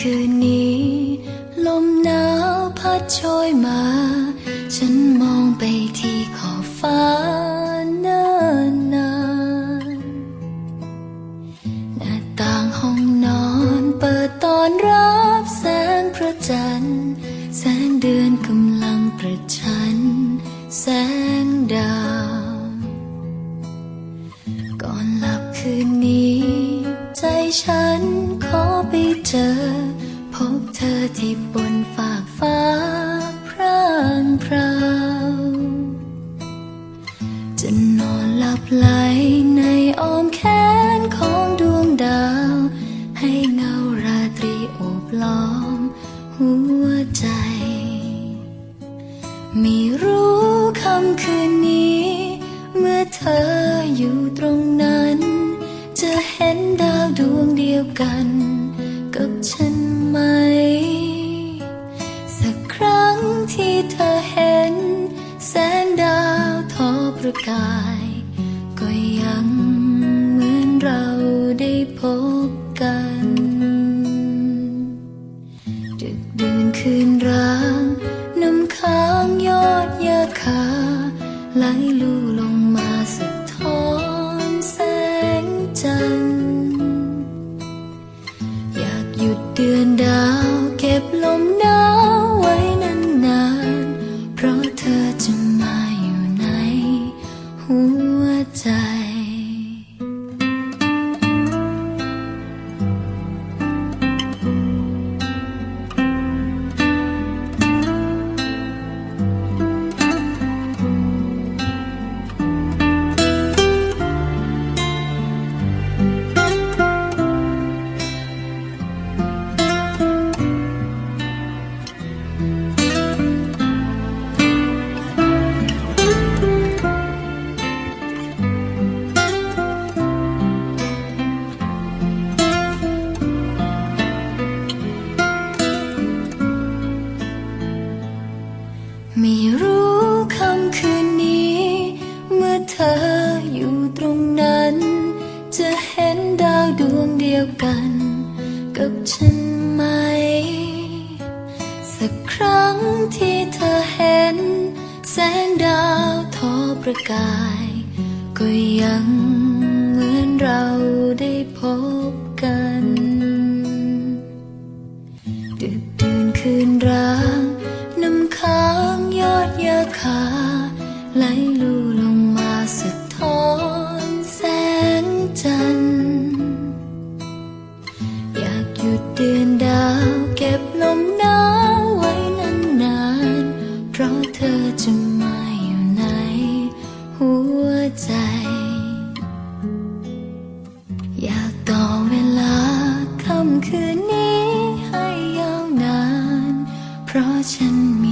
คืนนี้ ลมหนาวพัดโชยมา ฉันมองไปที่ขอบฟ้าเนินนานหน้าต่างห้องนอนเปิดตอนรับแสงพระจันทร์ แสงเดือนกำลังประชัน แสงดาว ก่อนหลับคืนนี้ ใจฉัน เธอที่บนฝากฟ้าพรางพราวจะนอนหลับไหลในอ้อมแขนของดวงดาว ให้เงาราตรีโอบล้อมหัวใจไม่รู้คำคืนนี้ เมื่อเธออยู่ตรงนั้น จะเห็นดาวดวงเดียวกัน ระกาย ก็ยังเหมือนเราได้พบกันดึกดื่นคืนร้าง น้ำค้างยอดยาคาไหลลู่ ยวกันกับฉันไหม สักครั้งที่เธอเห็น แสงดาวทอประกาย ก็ยังเหมือนเราได้พบกันดึกดื่นคืนร้า ใจ อยากต่อเวลาค่ำคืนนี้ให้ยาวนาน เพราะฉันมี